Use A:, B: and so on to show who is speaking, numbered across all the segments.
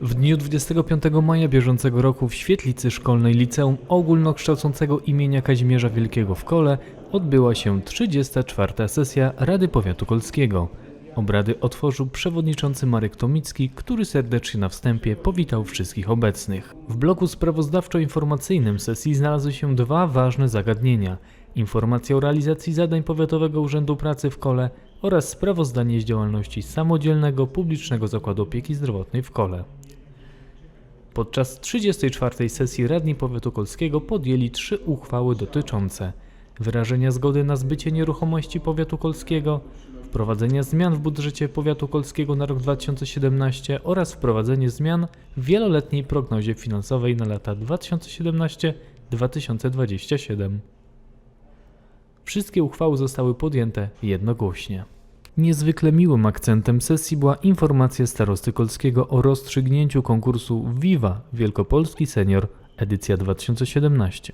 A: W dniu 25 maja bieżącego roku w świetlicy szkolnej Liceum Ogólnokształcącego imienia Kazimierza Wielkiego w Kole odbyła się 34. sesja Rady Powiatu Kolskiego. Obrady otworzył przewodniczący Marek Tomicki, który serdecznie na wstępie powitał wszystkich obecnych. W bloku sprawozdawczo-informacyjnym sesji znalazły się dwa ważne zagadnienia: informacja o realizacji zadań Powiatowego Urzędu Pracy w Kole oraz sprawozdanie z działalności samodzielnego publicznego zakładu opieki zdrowotnej w Kole. Podczas 34. sesji radni powiatu kolskiego podjęli trzy uchwały dotyczące wyrażenia zgody na zbycie nieruchomości powiatu kolskiego, wprowadzenia zmian w budżecie powiatu kolskiego na rok 2017 oraz wprowadzenie zmian w wieloletniej prognozie finansowej na lata 2017-2027. Wszystkie uchwały zostały podjęte jednogłośnie. Niezwykle miłym akcentem sesji była informacja starosty Kolskiego o rozstrzygnięciu konkursu Viva Wielkopolski Senior edycja 2017,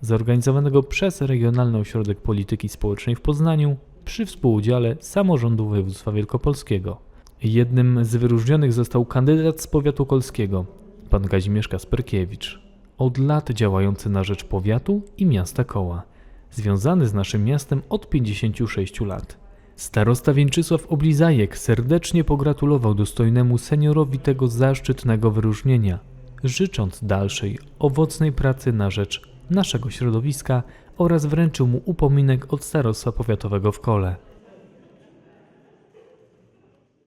A: zorganizowanego przez Regionalny Ośrodek Polityki Społecznej w Poznaniu przy współudziale samorządu województwa wielkopolskiego. Jednym z wyróżnionych został kandydat z powiatu kolskiego, pan Kazimierz Kasperkiewicz, od lat działający na rzecz powiatu i miasta Koła, związany z naszym miastem od 56 lat. Starosta Więczysław Oblizajek serdecznie pogratulował dostojnemu seniorowi tego zaszczytnego wyróżnienia, życząc dalszej, owocnej pracy na rzecz naszego środowiska oraz wręczył mu upominek od starostwa powiatowego w Kole.